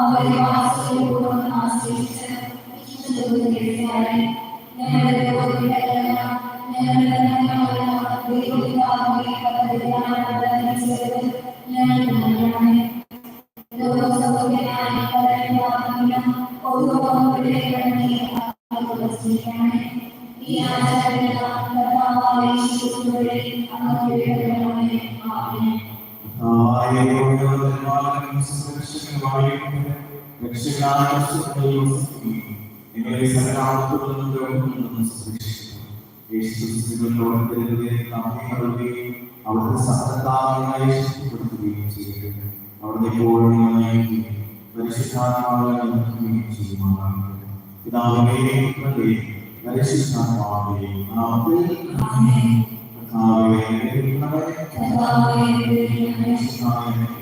അവരെ വാസയോടും ആശ്രയിച്ച് ഞങ്ങളുടെ ഞങ്ങളുടെ ദൈവത്തിനാണ് വിശാലവും നിങ്ങളെ സകലാത്മകവും സൂക്ഷിക്കുന്നു യേശുവിനോടൊപ്പം നമ്മെ അറിയുകയും അവിടുത്തെ സത്യതാവിനായി ശക്തിപ്പെടുത്തുകയും ചെയ്യുക അവിടുത്തെ കോഴിയും പരിശുദ്ധാത്മാവിനെയും ചെയ്യുമാറാണ് പിതാവിനെയും പരിശുദ്ധാത്മാവിനെയും നാമത്തിൽ കർത്താവേ കർത്താവേ പരിശുദ്ധാത്മാവേ.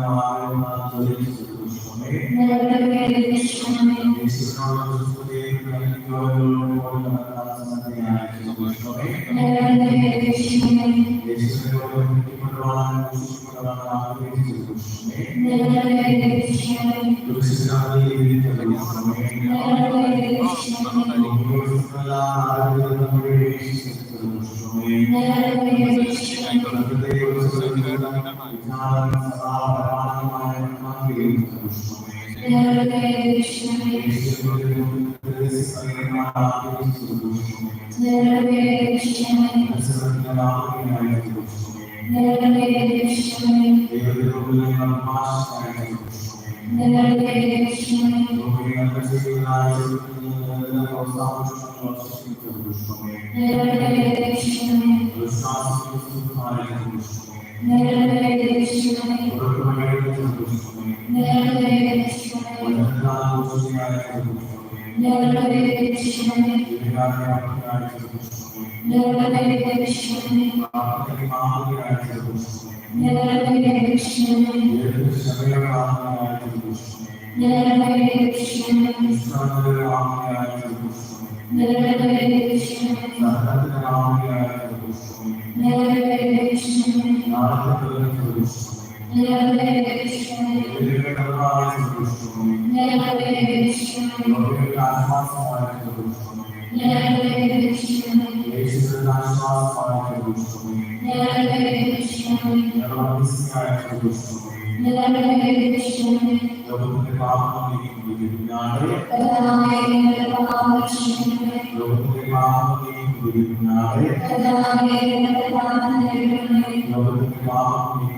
Amen. Krishna. Nerelere erişmeni? Nerelere erişmeni? Nerelere erişmeni? ലോകത്തിന്റെ പാപം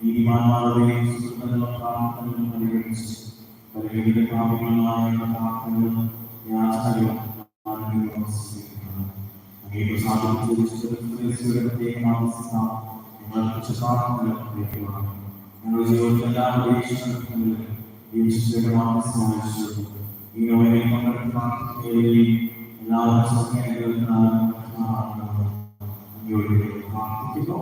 നീതിമാന്മാരുടെയും സുഹൃത്തുക്കളുടെ പ്രാർത്ഥനകളും പരിഗണിച്ച് പരിഗണിക്കുന്ന പാപങ്ങളായ പ്രാർത്ഥനകളും യാചനകളും ഞങ്ങളുടെ ജീവിതത്തിൽ എല്ലാ പ്രതീക്ഷകളും ഈ നോവലെ പ്രാർത്ഥിക്കുകയും എല്ലാവരും സ്വപ്നം കേൾക്കുന്ന പ്രാർത്ഥിക്കുന്നു.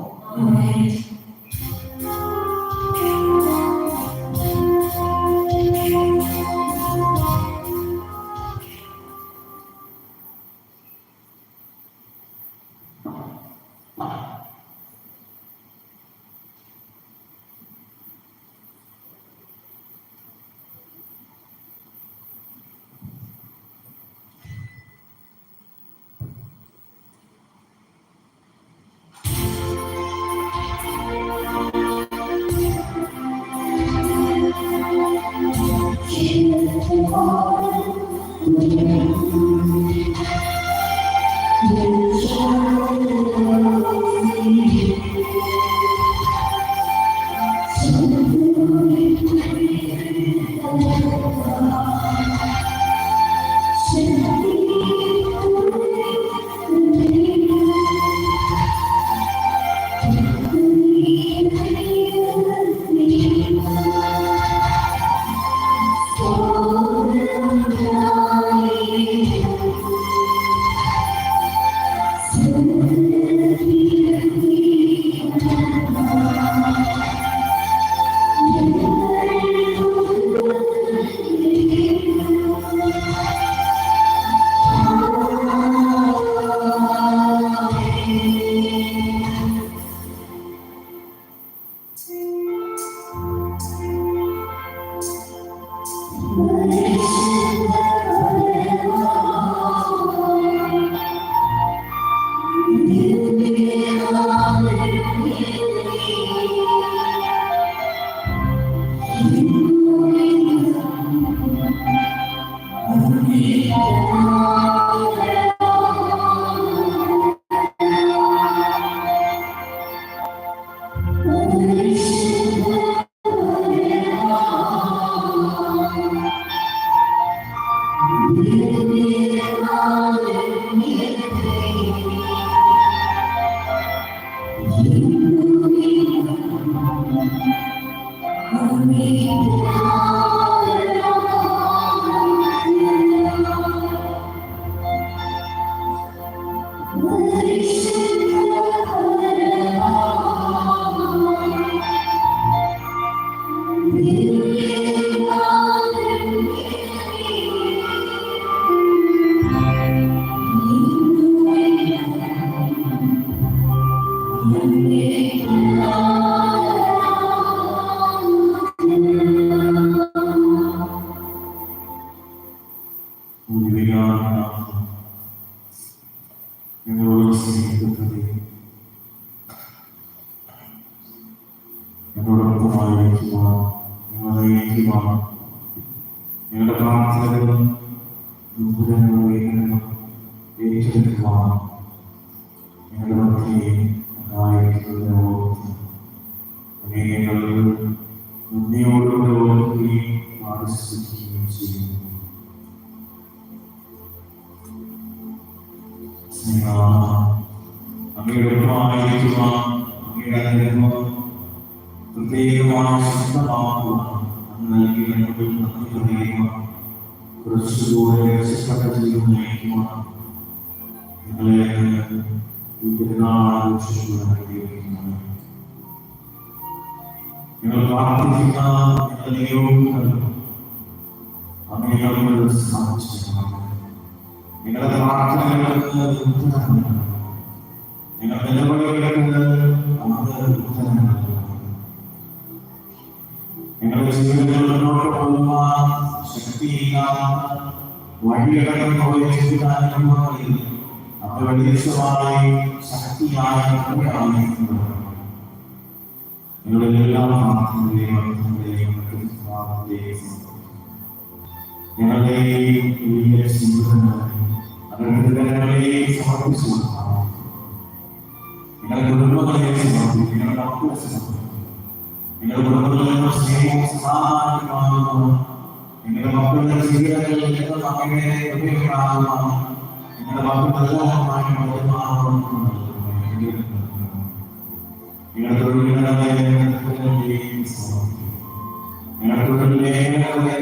Ooh. ഭാഗങ്ങളും ഗ്രൂപ്പുകളിലൂടെ ഏറ്റെടുക്കുവാണ് അമേരിക്കയിൽ സ്ഥാപിച്ചിരിക്കുന്നത് നിങ്ങളുടെ പ്രാർത്ഥനകൾക്ക് ഉത്തരം നിങ്ങളുടെ നിലപാടുകൾക്ക് അത് ഉത്തരം നിങ്ങളുടെ ജീവിതത്തിൽ മുന്നോട്ട് പോകുന്ന ശക്തിയില്ലാത്ത വഴിയടക്കം പോയ ജീവിതാനുഭവങ്ങളിൽ നമ്മുടെ വെളിച്ചമായി ശക്തിയായി കൂടെ നിങ്ങളുടെ എല്ലാ പ്രാർത്ഥനകളെയും അർത്ഥങ്ങളെയും പ്രാർത്ഥനയെയും ഞങ്ങളുടെ ഈ വലിയ ചിന്തകളെ അവരുടെ സമർപ്പിച്ചു. കൊടുക്കണം. നിങ്ങളുടെ കുടുംബങ്ങളെ സമർപ്പിക്കും. നിങ്ങളുടെ മക്കളെ സമർപ്പിക്കും. നിങ്ങളുടെ കുടുംബങ്ങളിലുള്ള സ്നേഹവും സമാധാനവും നിങ്ങളുടെ മക്കളുടെ ജീവിതങ്ങളിൽ നിന്ന് അങ്ങനെ ഉപയോഗമാകുന്ന നിങ്ങളുടെ മക്കളെല്ലാമായി നിങ്ങളുടെ തൊഴിലുകളെ നിങ്ങളുടെ തൊഴിലിലെ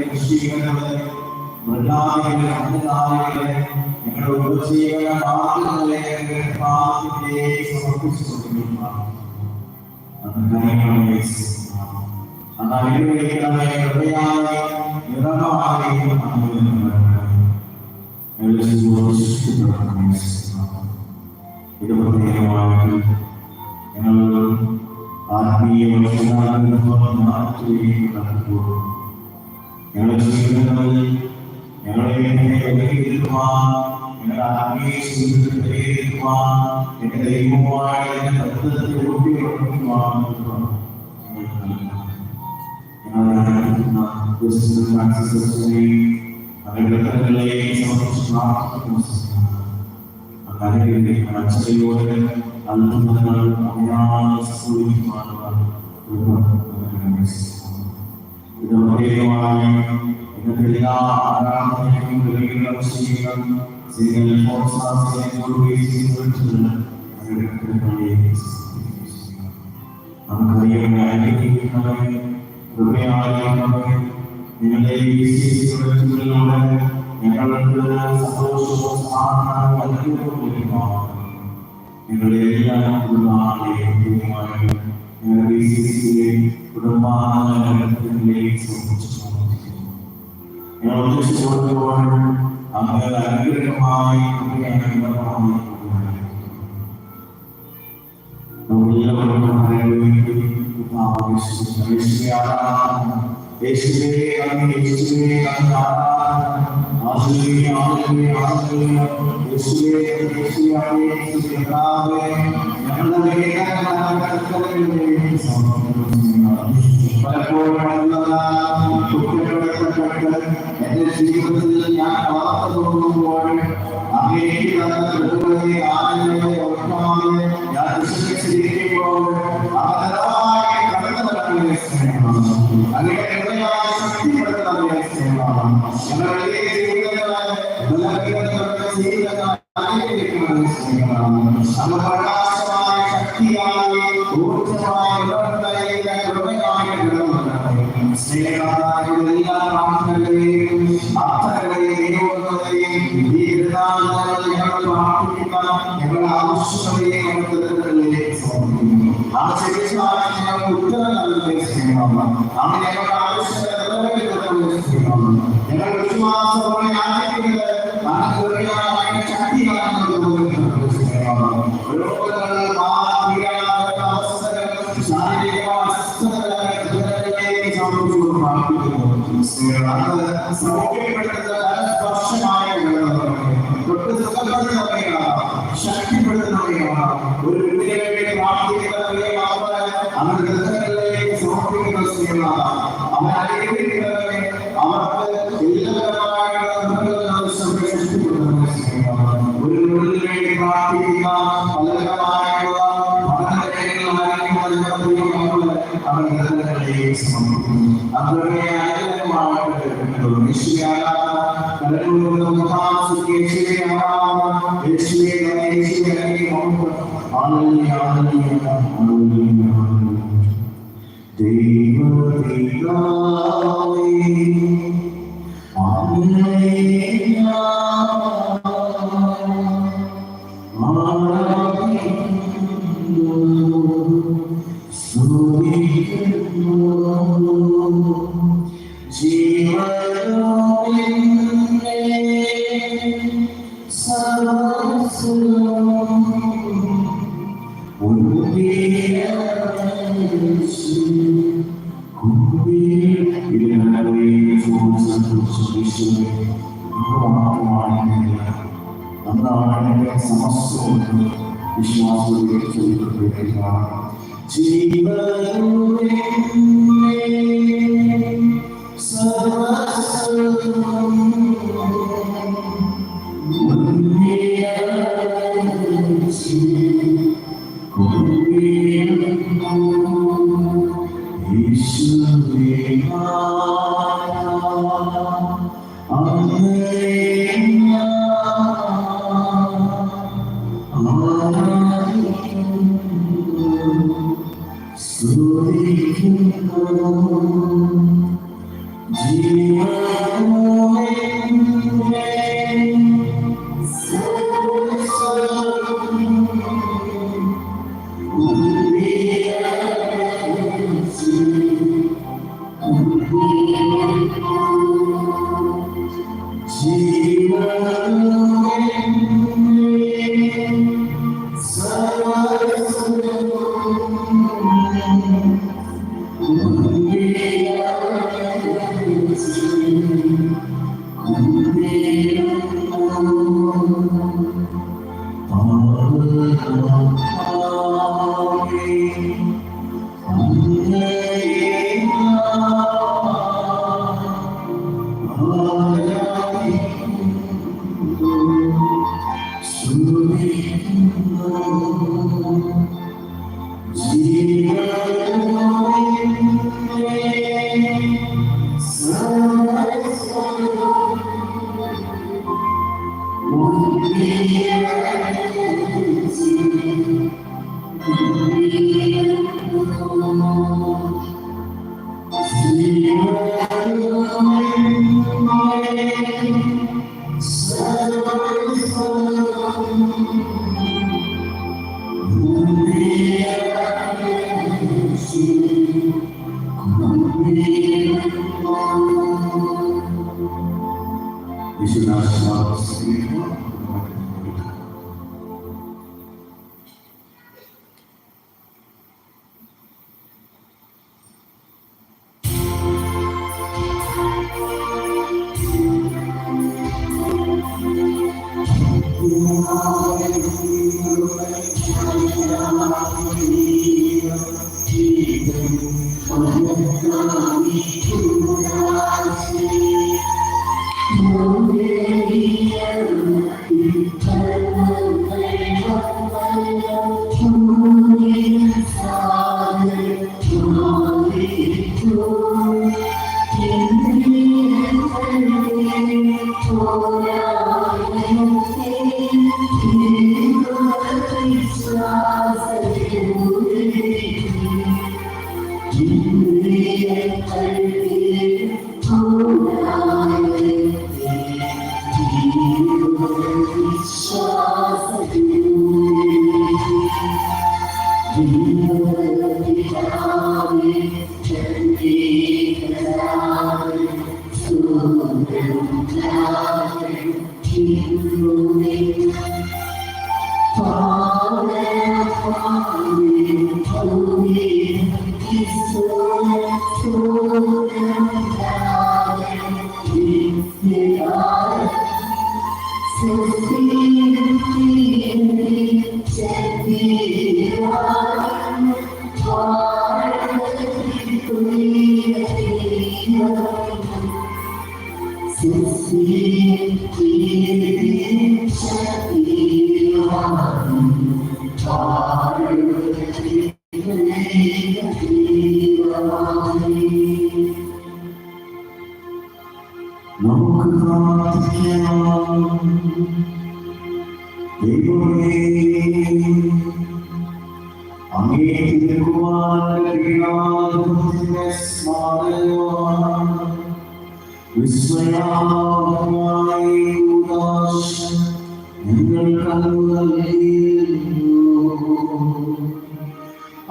കൃഷികളെ മൃഗാദികളെ അന്നദാനികളെ നിങ്ങളുടെ ഉപജീവന മാർഗങ്ങളെ പ്രാർത്ഥനയെ സമർപ്പിച്ചുകൊണ്ടിരിക്കുന്നു ഞങ്ങളുടെ ജീവിതങ്ങളിൽ ഞങ്ങളെ പരിഹരിക്കുവാൻ ഞങ്ങളുടെ ആത്മീയ ജീവിതത്തിൽ പരിഹരിക്കുവാൻ എന്റെ ദൈവമായ എന്റെ ബന്ധത്തെ ഊട്ടിയുറപ്പിക്കുവാൻ ഞങ്ങളുടെ ക്രിസ്തു ഫ്രാൻസിസിനെയും അവരുടെ കഥകളെയും സമർപ്പിച്ച് പ്രാർത്ഥിക്കുന്നു അങ്ങനെ അച്ഛനോട് അറിയാതെ സംഭവിക്കുവാനുള്ള ഇത് പ്രത്യേകമായി ഇന്നത്തെ എല്ലാ ആരാധനയും വിലകളും ചെയ്യുക സ്ത്രീകൾ നമുക്കറിയാം അനുഗ്രഹിക്കുന്നവരെ കൃപയായിരിക്കുന്നവരെ നിങ്ങളുടെ ഈ ശിശുക്കളിലൂടെ ഞങ്ങൾക്ക് സന്തോഷവും സമാധാനവും ലഭ്യമാകുന്നു നിങ്ങളുടെ എല്ലാ കുടുംബാളെയും ദൈവമായി ഞങ്ങളുടെ ഈ ശിശുവിനെ കുടുംബാംഗങ്ങളിലേക്ക് സമർപ്പിച്ചു ഞങ്ങൾ ഒന്നിച്ചു കൊടുക്കുവാനും അങ്ങനെ അനുഗ്രഹമായി ആരാധന യേശുവേ അങ്ങ് യേശുവേ അങ്ങ് ആരാധന ആശ്രയ ആശ്രയ ആശ്രയ യേശുവേ യേശുവേ അങ്ങ് യേശുവേ കർത്താവേ ഞങ്ങളുടെ വേദനകളെ സമർപ്പിക്കുന്നു പലപ്പോഴും കുറ്റപ്പെടുത്തപ്പെട്ട് എന്റെ ജീവിതത്തിൽ ഞാൻ വളർന്നു പോകുമ്പോൾ അങ്ങേക്ക് തന്ന കൃപകളെ ആനന്ദങ്ങളെ ഒട്ടാതെ ഞാൻ വിശ്വസിച്ചിരിക്കുമ്പോൾ ഞങ്ങളുടെ ഞങ്ങൾ കൃതജ്ഞതകളിലേക്ക് സമർപ്പിക്കുന്നു ആ ശരിയായ ഞങ്ങൾ ഉത്തരം നൽകുന്ന സ്നേഹമാണ് ആ ഞങ്ങളുടെ ആവശ്യങ്ങൾ നിറവേറ്റുന്ന സ്നേഹമാണ് ഞങ്ങൾ വിശ്വാസത്തോടെ യാചിക്കുന്നത് ആ കൃപയായ 지워요 있네 സമസ്തവും Amen. നമുക്ക് പ്രാർത്ഥിക്കാം ദൈവമേ അങ്ങേ പീഡാനുഭവത്തിന്റെ സ്മാരകമാണ് السلام عليك எங்கள்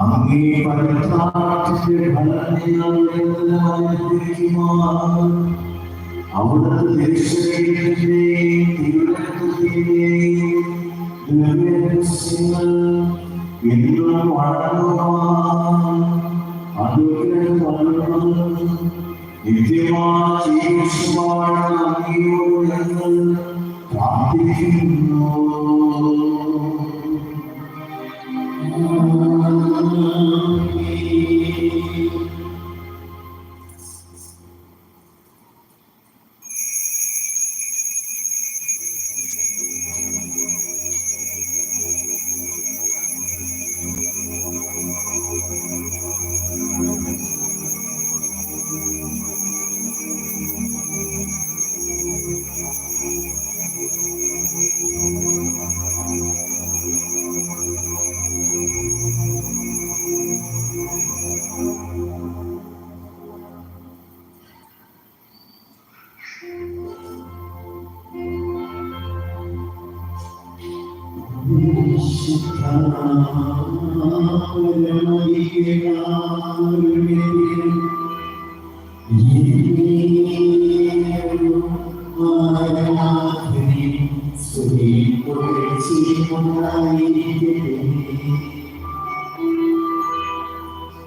আমি பரித்தாட்சிய பலத்தினால் அவரது தேசத்திலே திருடத்திலே என்றும் வளருவான் அதுவே வளரும் എന്നും വളരുവാൻ അനുഗ്രഹം വളരണം നിത്യമായ ജീവിതമാണ് അങ്ങയോട് ഞങ്ങൾ പ്രാർത്ഥിക്കുന്നു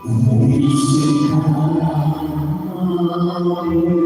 Thank you.